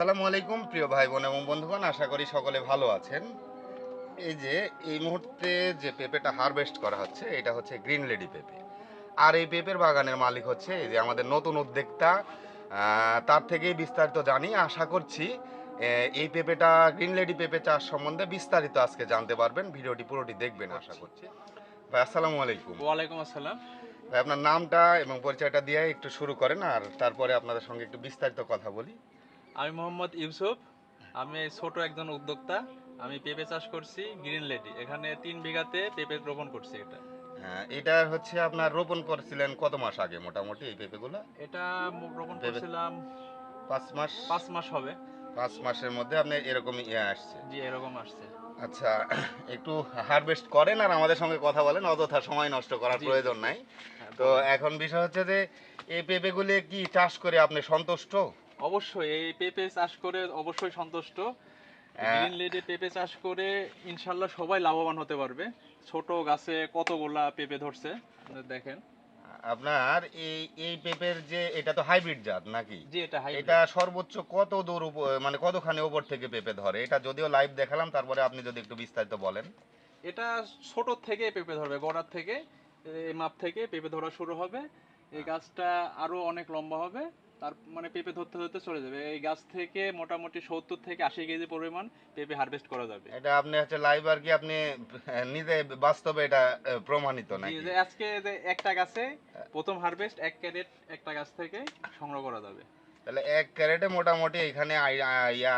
আসসালামু আলাইকুম প্রিয় ভাই বোন এবং বন্ধুগণ আশা করি সকলে ভালো আছেন। এই যে এই মুহূর্তে যে পেঁপেটা হারভেস্ট করা হচ্ছে এটা হচ্ছে গ্রিন লেডি পেঁপে। আর এই পেঁপের বাগানের মালিক হচ্ছে এই যে আমাদের নতুন উদ্যোক্তা। তার থেকেই বিস্তারিত জানি। আশা করছি এই পেঁপেটা গ্রিন লেডি পেঁপে চাষ সম্বন্ধে বিস্তারিত আজকে জানতে পারবেন। ভিডিওটি পুরোটি দেখবেন আশা করছি। ভাই আসসালামু আলাইকুম। ওয়ালাইকুম আসসালাম। ভাই আপনার নামটা এবং পরিচয়টা দিয়ে একটু শুরু করেন আর তারপরে আপনাদের সঙ্গে একটু বিস্তারিত কথা বলি। আমি মোহাম্মদ ইউসুফ। আমি ছোট একজন উদ্যোক্তা। আমি পেঁপে চাষ করছি গ্রিন লেডি। এখানে তিন বিঘাতে পেঁপে রোপণ করছি এটা। হ্যাঁ, এটা হচ্ছে আপনার রোপণ করেছিলেন কত মাস আগে মোটামুটি এই পেঁপেগুলো? এটা রোপণ করছিলাম পাঁচ মাস। পাঁচ মাস হবে। পাঁচ মাসের মধ্যে আপনি এরকম ইয়ে আসছে। জি এরকম আসছে। আচ্ছা একটু হারভেস্ট করেন আর আমাদের সঙ্গে কথা বলেন। অযথা সময় নষ্ট করার প্রয়োজন নাই। তো এখন বিষয় হচ্ছে যে এই পেঁপেগুলি কি চাষ করে আপনি সন্তুষ্ট? অবশ্যই এই পেঁপে চাষ করে অবশ্যই সন্তুষ্ট। হ্যাঁ। গ্রিন লেডি পেঁপে চাষ করে ইনশাল্লাহ সবাই লাভবান হতে পারবে। ছোট গাছে কতগুলা পেঁপে ধরছে দেখেন। আপনার এই এই পেঁপের যে এটা তো হাইব্রিড জাত নাকি? জি এটা সর্বোচ্চ কত দূর মানে কতখানি উপর থেকে পেঁপে ধরে? এটা যদিও লাইভ দেখালাম তারপরে আপনি যদি একটু বিস্তারিত বলেন। এটা ছোট থেকে পেঁপে ধরবে গোড়ার থেকে মাপ থেকে পেঁপে ধরা শুরু হবে। এই গাছটা আরও অনেক লম্বা হবে। তার মানে পেঁপে ধরতে ধরতে চলে যাবে। এই গাছ থেকে মোটামুটি সত্তর থেকে আশি কেজি পরিমাণ পেঁপে হারভেস্ট করা যাবে। এটা আপনি হচ্ছে লাইভ আর কি আপনি নিজে বাস্তবে এটা প্রমাণিত নাকি? যে আজকে যে একটা গাছে প্রথম হারভেস্ট এক ক্যারেট একটা গাছ থেকে সংগ্রহ করা যাবে। তাহলে এক ক্যারেটে মোটামুটি এখানে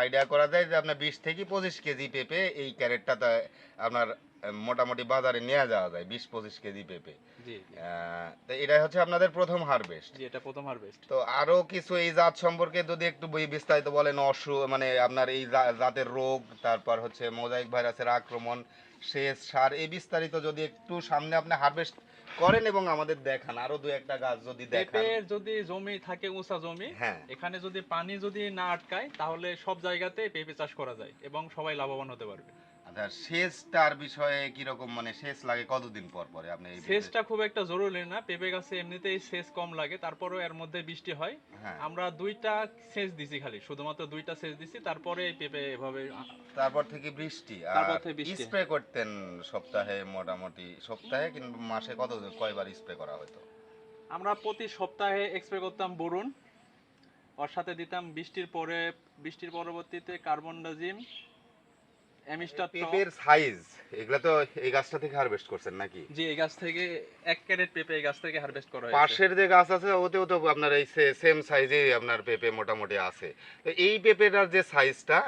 আইডিয়া করা যায় যে আপনার বিশ থেকে পঁচিশ কেজি পেঁপে এই ক্যারেটটাতে আপনার মোটামুটি বাজারে নিয়ে যাওয়া যায় বিশ পঁচিশ কেজি পেঁপে। তো এটা হচ্ছে আপনাদের প্রথম হারভেস্ট এটা প্রথম হারভেস্ট তো আরও কিছু এই জাত সম্পর্কে যদি একটু বিস্তারিত বলেন অসু মানে আপনার এই জাতের রোগ তারপর হচ্ছে মোজাইক ভাইরাসের আক্রমণ সেচ সার এই বিস্তারিত যদি একটু সামনে আপনি হারভেস্ট করেন এবং আমাদের দেখান আরও দু একটা গাছ যদি দেখান। যদি জমি থাকে উঁচা জমি হ্যাঁ। এখানে যদি পানি যদি না আটকায় তাহলে সব জায়গাতে পেঁপে চাষ করা যায় এবং সবাই লাভবান হতে পারবে। আচ্ছা সেচটার বিষয়ে কীরকম মানে সেচ লাগে কতদিন পর পরে আপনি সেচটা খুব একটা জরুরি না পেঁপে গাছে এমনিতেই সেচ কম লাগে তারপরেও এর মধ্যে বৃষ্টি হয়। হ্যাঁ। আমরা দুইটা সেচ দিছি খালি শুধুমাত্র দুইটা সেচ দিছি তারপরে পেঁপে এভাবে তারপর থেকে বৃষ্টি আর। স্প্রে করতেন সপ্তাহে মোটামুটি সপ্তাহে কিংবা মাসে কত কয়বার স্প্রে করা হতো? আমরা প্রতি সপ্তাহে এক্সপ্রে করতাম বরুণ ওর সাথে দিতাম বৃষ্টির পরে বৃষ্টির পরবর্তীতে কার্বন ডাজিম অ্যামিস্টার পেঁপের সাইজ এগুলা তো এই গাছটা থেকে হারভেস্ট করছেন নাকি? জি এই গাছ থেকে এক ক্যারেট পেঁপে এই গাছ থেকে হারভেস্ট করা হয়েছে। পাশের যে গাছ আছে ওতেও তো আপনার এই সেম আপনার পেঁপে মোটামুটি আছে। তো এই পেঁপেটার যে সাইজটা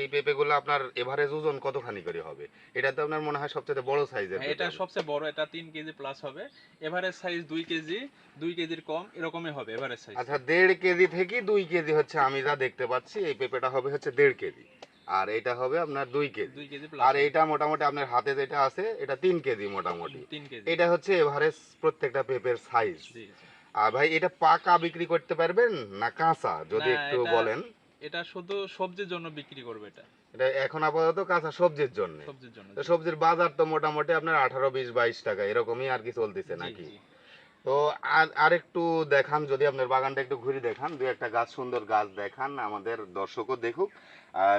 এই পেঁপেগুলো আপনার এভারেজ ওজন কতখানি করে হবে? এটা তো আপনার মনে হয় সবচেয়ে বড় সাইজের হ্যাঁ, এটা সবচেয়ে বড় এটা তিন কেজি প্লাস হবে। এভারেজ সাইজ দুই কেজি দুই কেজির কম এরকমই হবে এভারেজ সাইজ আচ্ছা দেড় কেজি থেকে দুই কেজি হচ্ছে আমি যা দেখতে পাচ্ছি এই পেঁপেটা হবে হচ্ছে দেড় কেজি। আর এটা হবে আপনার দুই কেজি। আর এটা মোটামুটি আপনার হাতে যেটা আছে এটা তিন কেজি মোটামুটি। এটা হচ্ছে এভারেজ প্রত্যেকটা পেঁপের সাইজ। আর ভাই এটা পাকা বিক্রি করতে পারবেন না কাঁচা? যদি একটু বলেন। এটা শুধু সবজির জন্য বিক্রি করবে এটা। এটা এখন আপাতত কাঁচা সবজির জন্য। সবজির জন্য তো সবজির বাজার তো মোটামুটি আপনার আঠারো বিশ বাইশ টাকা এরকমই আর কি চলতেছে নাকি। তো আর আরেকটু দেখান যদি আপনার বাগানটা একটু ঘুরে দেখান দু একটা গাছ সুন্দর গাছ দেখান আমাদের দর্শকও দেখুক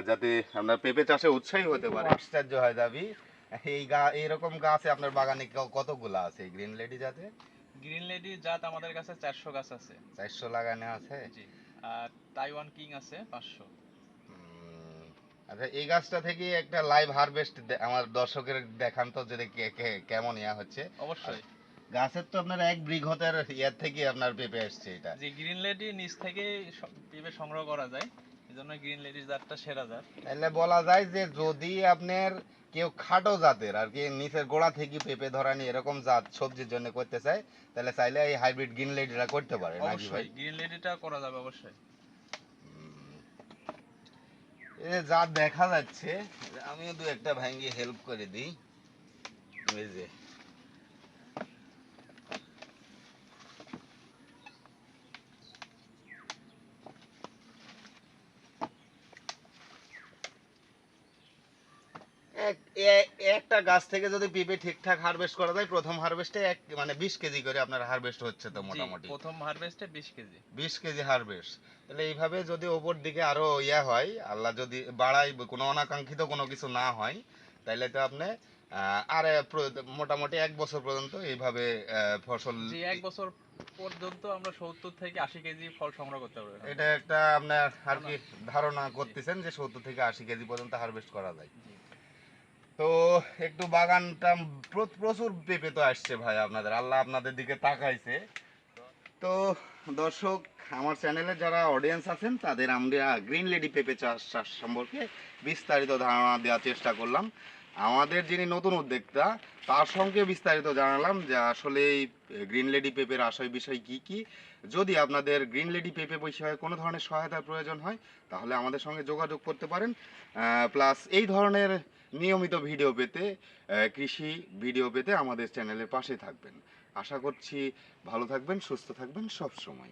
যাতে আমরা পেঁপে চাষে উৎসাহী হতে পারে। আশ্চর্য হয় যাবি এই গা এইরকম গাছে আপনার বাগানে কতগুলো আছে? এই গ্রিন লেডি যাতে গ্রিন লেডি জাত আমাদের কাছে চারশো গাছ আছে। চারশো লাগানো আছে? জি। আর তাইওয়ান কিং আছে পাঁচশো। আচ্ছা এই গাছটা থেকে একটা লাইভ হারভেস্ট আমার দর্শকের দেখান তো যে কে- কে- কেমন ইয়া হচ্ছে। অবশ্যই। গাছের তো আপনার এক বৃহতের ইয়ার থেকে আপনার পেঁপে আসছে এটা। যে গ্রিন লেডি নিচ থেকে পেঁপে সংগ্রহ করা যায়। এই জন্য গ্রিন লেডির জাতটা সেরা জাত। তাহলে বলা যায় যে যদি আপনার কেউ খাটো জাতের আর কি নিচের গোড়া থেকে পেঁপে ধরানি এরকম জাত সবজির জন্য করতে চায় তাহলে চাইলে এই হাইব্রিড গ্রিন লেডিটা করতে পারে নাকি ভাই? অবশ্যই গ্রিন লেডিটা করা যাবে অবশ্যই। এই যে জাত দেখা যাচ্ছে আমিও দু একটা ভাঙ্গি হেল্প করে দিই। এই যে এক- এ- একটা গাছ থেকে যদি পেঁপে ঠিকঠাক হারভেস্ট করা যায় প্রথম হারভেস্টে এক মানে বিশ কেজি করে আপনার হারভেস্ট হচ্ছে তো মোটামুটি। প্রথম হারভেস্টে বিশ কেজি। বিশ কেজি হারভেস্ট তাহলে এইভাবে যদি ওপর দিকে আরও ইয়া হয় আল্লাহ যদি বাড়ায় কোনো অনাকাঙ্ক্ষিত কোনো কিছু না হয় তাহলে তো আপনি আর মোটামুটি এক বছর পর্যন্ত এইভাবে ফসল এক বছর পর্যন্ত আমরা সত্তর থেকে আশি কেজি ফল সংগ্রহ করতে পারব এটা একটা আপনার আর কি ধারণা করতেছেন যে সত্তর থেকে আশি কেজি পর্যন্ত হারভেস্ট করা যায়। তো একটু বাগানটা প্রচুর পেঁপে তো আসছে ভাই আপনাদের। আল্লাহ আপনাদের দিকে তাকাইছে। তো দর্শক, আমার চ্যানেলে যারা অডিয়েন্স আছেন, তাদের আমরা গ্রিন লেডি পেঁপে চাষ চাষ সম্পর্কে বিস্তারিত ধারণা দেওয়ার চেষ্টা করলাম। আমাদের যিনি নতুন উদ্যোক্তা, তার সঙ্গে বিস্তারিত জানালাম যে আসলে এই গ্রিন লেডি পেঁপের আশয় বিষয় কি কি। যদি আপনাদের গ্রিন লেডি পেঁপে বিষয়ে কোনো ধরনের সহায়তার প্রয়োজন হয়, তাহলে আমাদের সঙ্গে যোগাযোগ করতে পারেন। প্লাস এই ধরনের নিয়মিত ভিডিও পেতে কৃষি ভিডিও পেতে আমাদের চ্যানেলের পাশে থাকবেন। আশা করছি ভালো থাকবেন, সুস্থ থাকবেন সব সময়